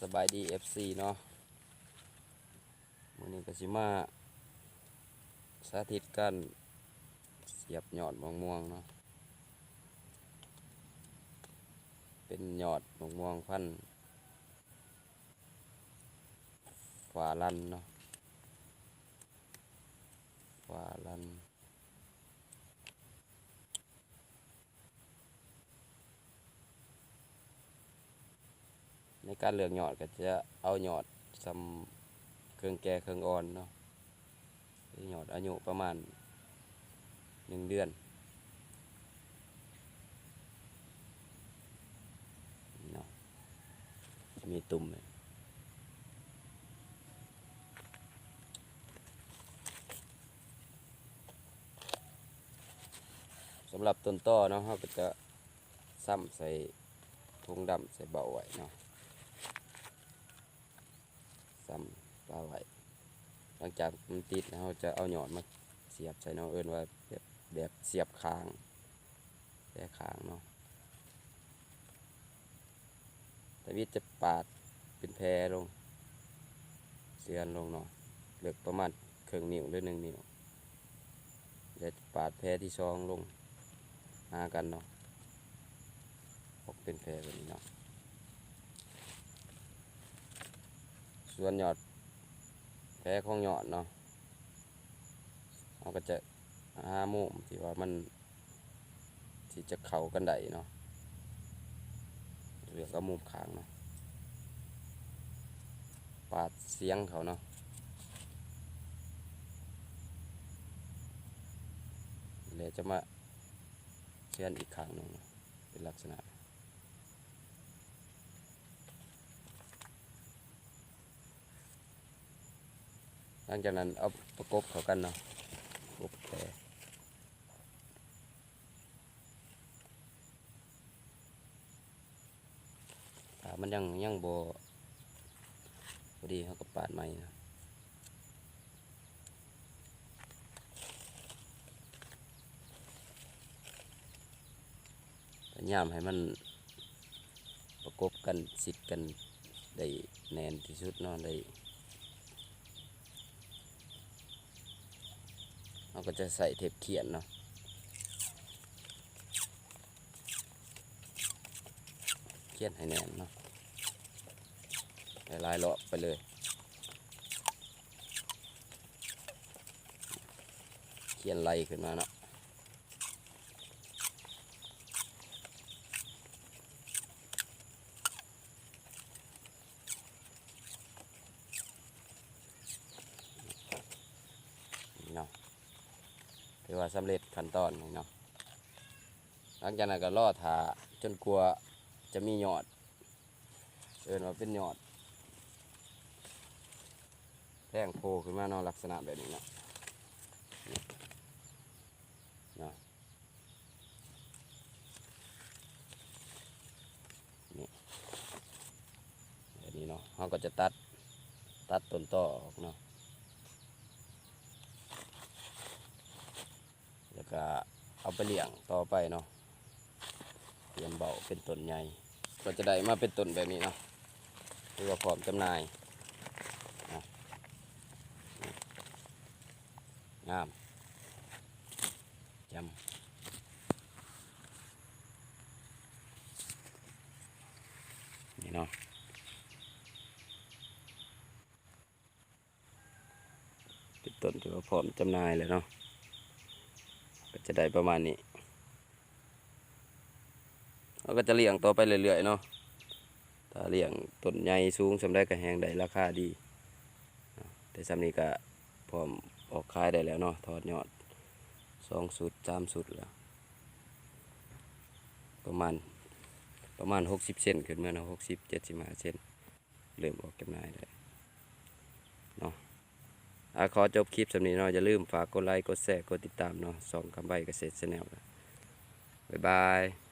สบายดี FC เนาะมือนี้ก็สิมาสาธิตการเสียบยอดมะม่วงเนาะ เป็นยอดมะม่วงพันธุ์ฟ้าลันเนาะฟ้าลัน ในการเลือกหยอดก็จะเอาหยอดซำเครื่องแก่เครื่องอ่อนเนาะหยอดอายุประมาณหนึ่งเดือนเนาะจะมีตุ่มเลยสำหรับต้นต้อเนาะเราก็จะซ้ำใส่ถุงดำใส่เบาไว้เนาะ ซ้ำปลาไว้หลังจากมันติดเราจะเอาหยอดมาเสียบใส่เนาะเอินว่าแบบแบบเสียบคางแค่คางเนาะแต่วิจะปาดเป็นแพรลง เสือนลงเนาะเหลือกประมาณครึ่งนิ้วหรือหนึ่งนิ้วจะปาดแพรที่ซองลงหากันเนาะออกเป็นแพรแบบนี้เนาะ ส่วนหยอดแพ้ของหยอดเนาะเราก็จะหามุมที่ว่ามันที่จะเข้ากันได้เนาะเรียกว่ามุมขางเนาะปาดเสียงเขาเนาะเลยจะมาเชื่อนอีกครั้งหนึ่งเป็นลักษณะ หลังจากนั้นเอาประกบเขากันเนาะประกบแผลถ้ามันยังยังโบพอดีเขาก็ปาดใหม่นะพยายามให้มันประกบกันสิดกันได้แน่นที่สุดเนาะได้ เราก็จะใส่เทปเขียนเนาะเขียนให้แน่นเนาะลายเลาะไปเลยเขียนไล่ขึ้นมาเนาะ นี่เนาะ ถือว่าสำเร็จขั้นตอนนี่เนาะหลังจากนั้นก็รอถาจนกลัวจะมียอด เอินว่าเป็นยอดแท่งโผล่ขึ้นมาเนาะลักษณะแบบนี้เนาะนี่เนาะนี่แบบนี้เนาะเขาก็จะตัดตัดต้นต่อออกเนาะ แล้ว ก็เอาไปเลี้ยงต่อไปเนาะเตรียมเบาเป็นต้นใหญ่ ก็จะได้มาเป็นต้นแบบนี้เนาะหรือว่าพร้อมจำหน่ายงามจำนี่เนาะเป็นต้นที่ว่าพร้อมจำหน่ายเลยเนาะ ก็จะได้ประมาณนี้เราก็จะเลี้ยงต่อไปเรื่อยๆเนาะถ้าเลี้ยงต้นใหญ่สูงสำได้กระแหงได้ราคาดี แต่สำนี้ก็พร้อมออกขายได้แล้วเนาะทอดยอดสองสุดสามสุดแล้ว ประมาณประมาณหกสิบเซนขึ้นมาเนาะหกสิบเจ็ดสิบห้าเซนเริ่มออกจำหน่ายได้เนาะ ขอจบคลิปสำนี้เนาะอย่าลืมฝากกดไลค์กดแชร์กดติดตามเนาะสองคำใบเกษตรแนลบ๊ายบาย